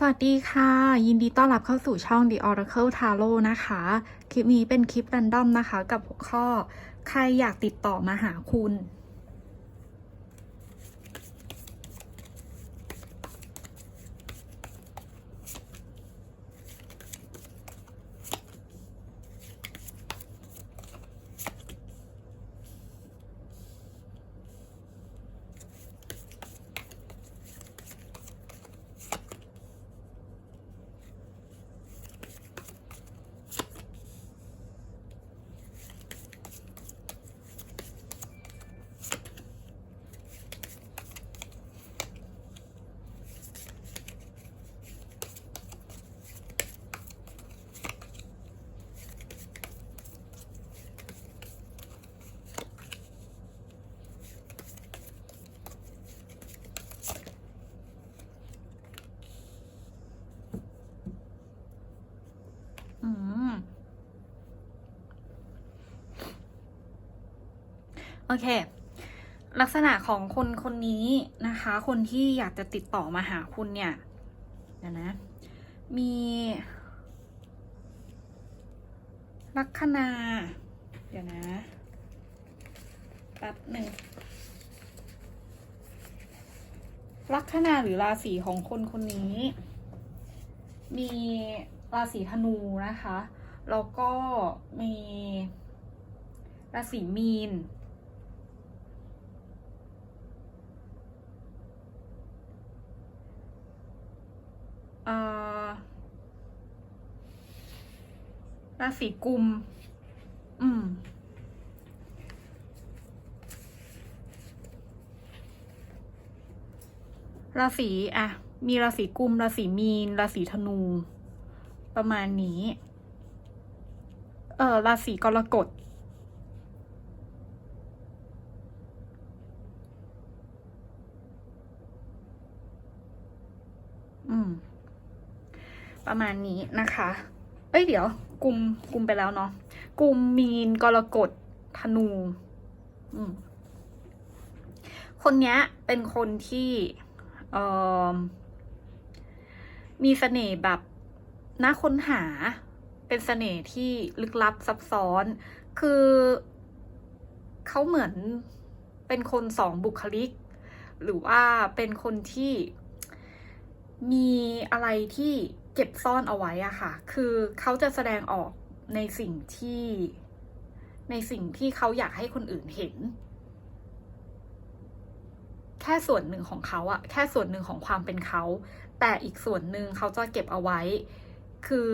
สวัสดีค่ะ ยินดีต้อนรับเข้าสู่ช่อง The Oracle Tarot นะคะ คลิปนี้เป็นคลิป r รนดอมนะคะ กับหัวข้อ ใครอยากติดต่อมาหาคุณ อืม โอเค ลักษณะของคนคนนี้นะคะ คนที่อยากจะติดต่อมาหาคุณเนี่ยเดี๋ยวนะ มีลัคนาเดี๋ยวนะแป๊บหนึ่งลัคนาหรือราศีของคนคนนี้ มีราศีธนูนะคะ แล้วก็มีราศีมีน เอ่อ ราศีกุม อืม ราศีอะมีราศีกุม ราศีมีน ราศีธนู ประมาณนี้ เออราศีกรกฎ อืม ประมาณนี้นะคะ เอ้ยเดี๋ยวกลุ่มกลุ่มไปแล้วเนาะกลุ่มมีนกรกฎธนูอืคนเนี้ยเป็นคนที่เออมีเสน่ห์แบบน่าค้นหาเป็นเสน่ห์ที่ลึกลับซับซ้อน คือเขาเหมือนเป็นคนสองบุคลิก หรือว่าเป็นคนที่มีอะไรที่ เก็บซ่อนเอาไว้อะค่ะ คือเขาจะแสดงออกในสิ่งที่ในสิ่งที่เขาอยากให้คนอื่นเห็น แค่ส่วนหนึ่งของเขาอะแค่ส่วนหนึ่งของความเป็นเขา แต่อีกส่วนหนึ่งเขาจะเก็บเอาไว้ คือ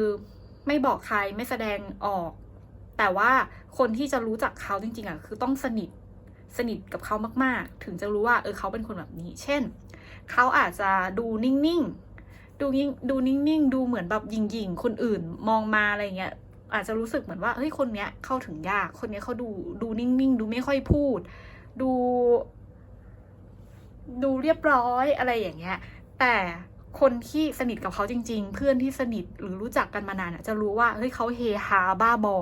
ไม่บอกใครไม่แสดงออก แต่ว่าคนที่จะรู้จักเขาจริงๆอะคือต้องสนิทสนิทกับเขามาก ๆ ถึงจะรู้ว่าเออเขาเป็นคนแบบนี้ เช่น เขาอาจจะดูนิ่ง ๆ ดูนิ่งดูนิ่งๆ ดูเหมือนแบบหยิงๆคนอื่นมองมาอะไรเงี้ย อาจจะรู้สึกเหมือนว่าเฮ้ยคนเนี้ยเข้าถึงยาก คนเนี้ยเขาดูดูนิ่งๆ ดูไม่ค่อยพูด ดู ดูเรียบร้อยอะไรอย่างเงี้ย แต่คนที่สนิทกับเขาจริง ๆ เพื่อนที่สนิทหรือรู้จักกันมานานจะรู้ว่าเฮ้ยเขาเฮฮาบ้าบอ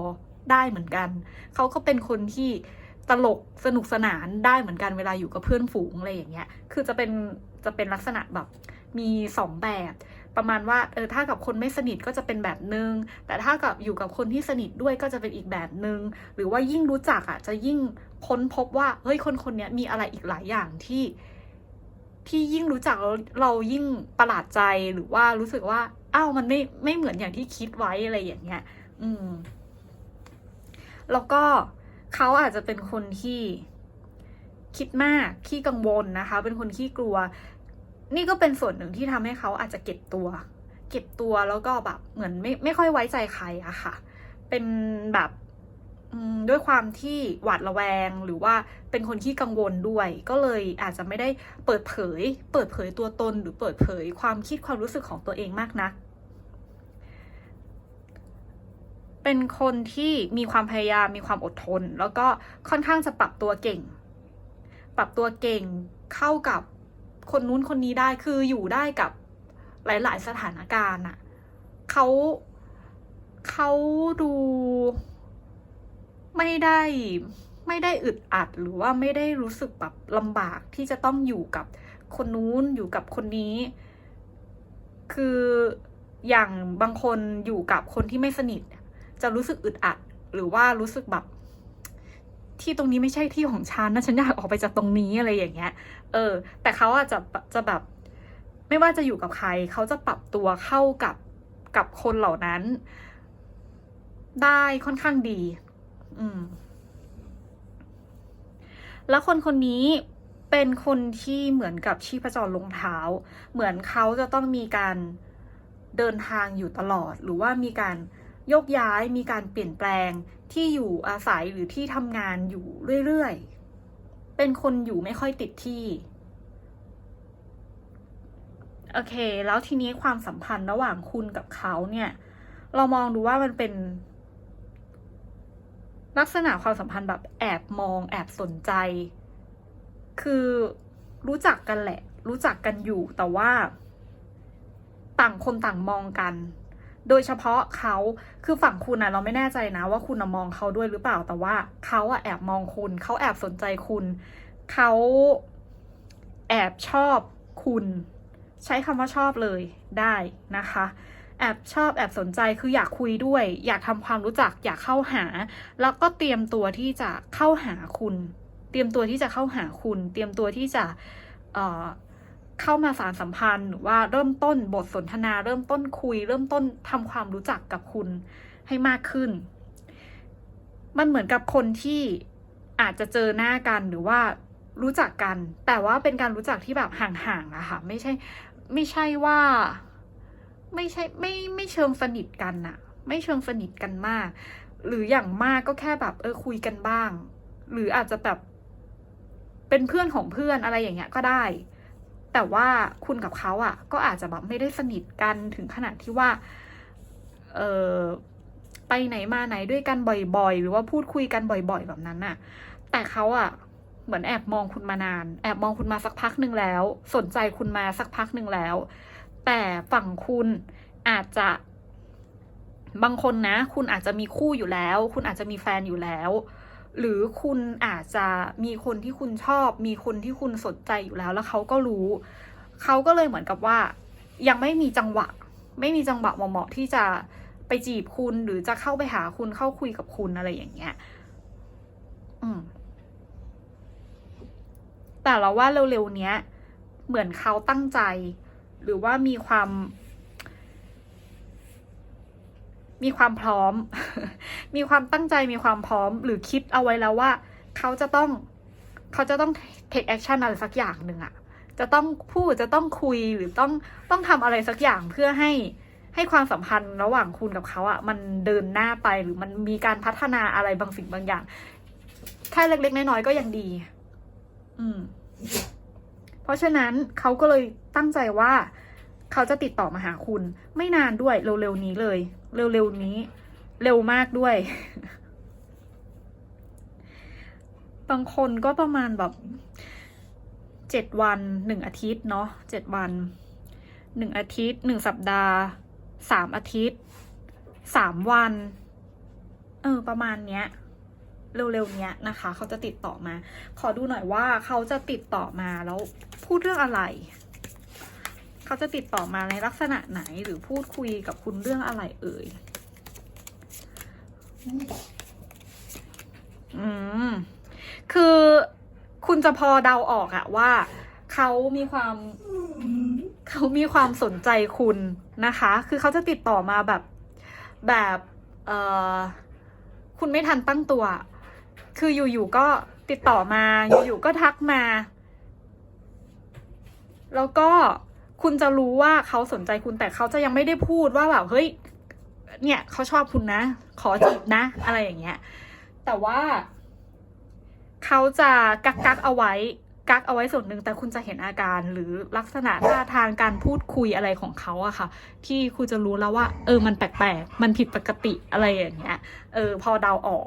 ได้เหมือนกัน เขาก็เป็นคนที่ตลกสนุกสนานได้เหมือนกันเวลาอยู่กับเพื่อนฝูงอะไรอย่างเงี้ย คือจะเป็นจะเป็นลักษณะแบบ มีสองแบบ ประมาณว่าเออถ้ากับคนไม่สนิทก็จะเป็นแบบนึง แต่ถ้ากับอยู่กับคนที่สนิทด้วยก็จะเป็นอีกแบบนึง หรือว่ายิ่งรู้จักอะจะยิ่งค้นพบว่าเฮ้ยคนคนนี้มีอะไรอีกหลายอย่างที่ที่ยิ่งรู้จักแล้วเรายิ่งประหลาดใจหรือว่ารู้สึกว่าอ้าวมันไม่ไม่เหมือนอย่างที่คิดไว้อะไรอย่างเงี้ย อืม แล้วก็เขาอาจจะเป็นคนที่คิดมากขี้กังวลนะคะ เป็นคนขี้กลัว นี่ก็เป็นส่วนหนึ่งที่ทำให้เขาอาจจะเก็บตัว เก็บตัวแล้วก็แบบเหมือนไม่ไม่ค่อยไว้ใจใครอะค่ะ เป็นแบบด้วยความที่หวาดระแวงหรือว่าเป็นคนที่กังวลด้วย ก็เลยอาจจะไม่ได้เปิดเผย เปิดเผยตัวตนหรือเปิดเผยความคิดความรู้สึกของตัวเองมากนัก เป็นคนที่มีความพยายามมีความอดทน แล้วก็ค่อนข้างจะปรับตัวเก่ง ปรับตัวเก่งเข้ากับ คนนู้นคนนี้ได้คืออยู่ได้กับหลาย ๆ สถานการณ์อะเขาเขาดูไม่ได้ไม่ได้อึดอัดหรือว่าไม่ได้รู้สึกแบบลำบากที่จะต้องอยู่กับคนนู้นอยู่กับคนนี้ คืออย่างบางคนอยู่กับคนที่ไม่สนิท จะรู้สึกอึดอัด หรือว่ารู้สึกแบบ ที่ตรงนี้ไม่ใช่ที่ของฉันนะฉันอยากออกไปจากตรงนี้อะไรอย่างเงี้ย เออ แต่เขาอาจจะจะแบบ ไม่ว่าจะอยู่กับใคร เขาจะปรับตัวเข้ากับกับคนเหล่านั้น ได้ค่อนข้างดี อืม แล้วคนคนนี้เป็นคนที่เหมือนกับชีพจรลงเท้า เหมือนเขาจะต้องมีการเดินทางอยู่ตลอด หรือว่ามีการ โยกย้ายมีการเปลี่ยนแปลงที่อยู่อาศัยหรือที่ทำงานอยู่เรื่อยๆ เป็นคนอยู่ไม่ค่อยติดที่โอเค แล้วทีนี้ความสัมพันธ์ระหว่างคุณกับเขาเนี่ย เรามองดูว่ามันเป็น ลักษณะความสัมพันธ์แบบแอบมอง แอบสนใจ คือรู้จักกันแหละ รู้จักกันอยู่แต่ว่า ต่างคนต่างมองกัน โดยเฉพาะเขาคือฝั่งคุณนะเราไม่แน่ใจนะว่าคุณมองเขาด้วยหรือเปล่าแต่ว่าเขาอะแอบมองคุณเขาแอบสนใจคุณเขาแอบชอบคุณ ใช้คำว่าชอบเลยได้นะคะ แอบชอบแอบสนใจคืออยากคุยด้วย อยากทำความรู้จักอยากเข้าหา แล้วก็เตรียมตัวที่จะเข้าหาคุณ เตรียมตัวที่จะเข้าหาคุณ เตรียมตัวที่จะเอ่อ เข้ามาสารสัมพันธ์ หรือว่าเริ่มต้นบทสนทนา เริ่มต้นคุย เริ่มต้นทำความรู้จักกับคุณให้มากขึ้น มันเหมือนกับคนที่อาจจะเจอหน้ากันหรือว่ารู้จักกัน แต่ว่าเป็นการรู้จักที่แบบห่างๆอะค่ะ ไม่ใช่ ไม่ใช่ว่า ไม่ใช่ไม่ไม่เชิงสนิทกันอะไม่เชิงสนิทกันมาก หรืออย่างมากก็แค่แบบเออคุยกันบ้าง หรืออาจจะแบบเป็นเพื่อนของเพื่อนอะไรอย่างเงี้ยก็ได้ แต่ว่าคุณกับเขาอะก็อาจจะแบบไม่ได้สนิทกันถึงขนาดที่ว่า เออไปไหนมาไหนด้วยกันบ่อยๆ หรือว่าพูดคุยกันบ่อยๆ แบบนั้นน่ะ แต่เขาอะ เหมือนแอบมองคุณมานาน แอบมองคุณมาสักพักหนึ่งแล้ว สนใจคุณมาสักพักหนึ่งแล้ว แต่ฝั่งคุณอาจจะบางคนนะ คุณอาจจะมีคู่อยู่แล้ว คุณอาจจะมีแฟนอยู่แล้ว หรือคุณอาจจะมีคนที่คุณชอบ มีคนที่คุณสนใจอยู่แล้ว แล้วเขาก็รู้ เขาก็เลยเหมือนกับว่า ยังไม่มีจังหวะ ไม่มีจังหวะเหมาะๆที่จะไปจีบคุณหรือจะเข้าไปหาคุณเข้าคุยกับคุณอะไรอย่างเงี้ย อืม แต่เราว่าเร็วๆเนี้ย เหมือนเขาตั้งใจ หรือว่ามีความ มีความพร้อม มีความตั้งใจมีความพร้อม หรือคิดเอาไว้แล้วว่า เขาจะต้องเขาจะต้อง take action อะไรสักอย่างหนึ่งอะจะต้องพูดจะต้องคุยหรือต้องต้องทำอะไรสักอย่างเพื่อให้ให้ความสัมพันธ์ระหว่างคุณกับเขาอะมันเดินหน้าไปหรือมันมีการพัฒนาอะไรบางสิ่งบางอย่างแค่เล็กๆน้อยๆก็ยังดี อืม เพราะฉะนั้นเขาก็เลยตั้งใจว่า เขาจะติดต่อมาหาคุณ ไม่นานด้วยเร็วๆนี้เลย เร็วๆนี้ เร็วมากด้วย บางคนก็ประมาณแบบเจ็ดวันหนึ่งอาทิตย์เนาะเจ็ดวันหนึ่งอาทิตย์หนึ่งสัปดาห์สามอาทิตย์สามวัน เออ ประมาณเนี้ยเร็วๆเนี้ยนะคะ เขาจะติดต่อมา ขอดูหน่อยว่าเขาจะติดต่อมาแล้วพูดเรื่องอะไร เขาจะติดต่อมาในลักษณะไหนหรือพูดคุยกับคุณเรื่องอะไรเอ่ย อืม คือคุณจะพอเดาออกอะว่าเขามีความเขามีความสนใจคุณนะคะ คือเขาจะติดต่อมาแบบแบบเออคุณไม่ทันตั้งตัว คืออยู่ๆก็ติดต่อมา อยู่ๆก็ทักมา แล้วก็ คุณจะรู้ว่าเขาสนใจคุณแต่เขาจะยังไม่ได้พูดว่าแบบเฮ้ย เนี่ยเขาชอบคุณนะ ขอจีบนะ อะไรอย่างเงี้ย แต่ว่า เขาจะกักกักเอาไว้ กักเอาไว้ส่วนหนึ่งแต่คุณจะเห็นอาการหรือลักษณะท่าทางการพูดคุยอะไรของเขาอะค่ะ ที่คุณจะรู้แล้วว่า เออมันแปลกๆมันผิดปกติอะไรอย่างเงี้ย เออ พอเดาออก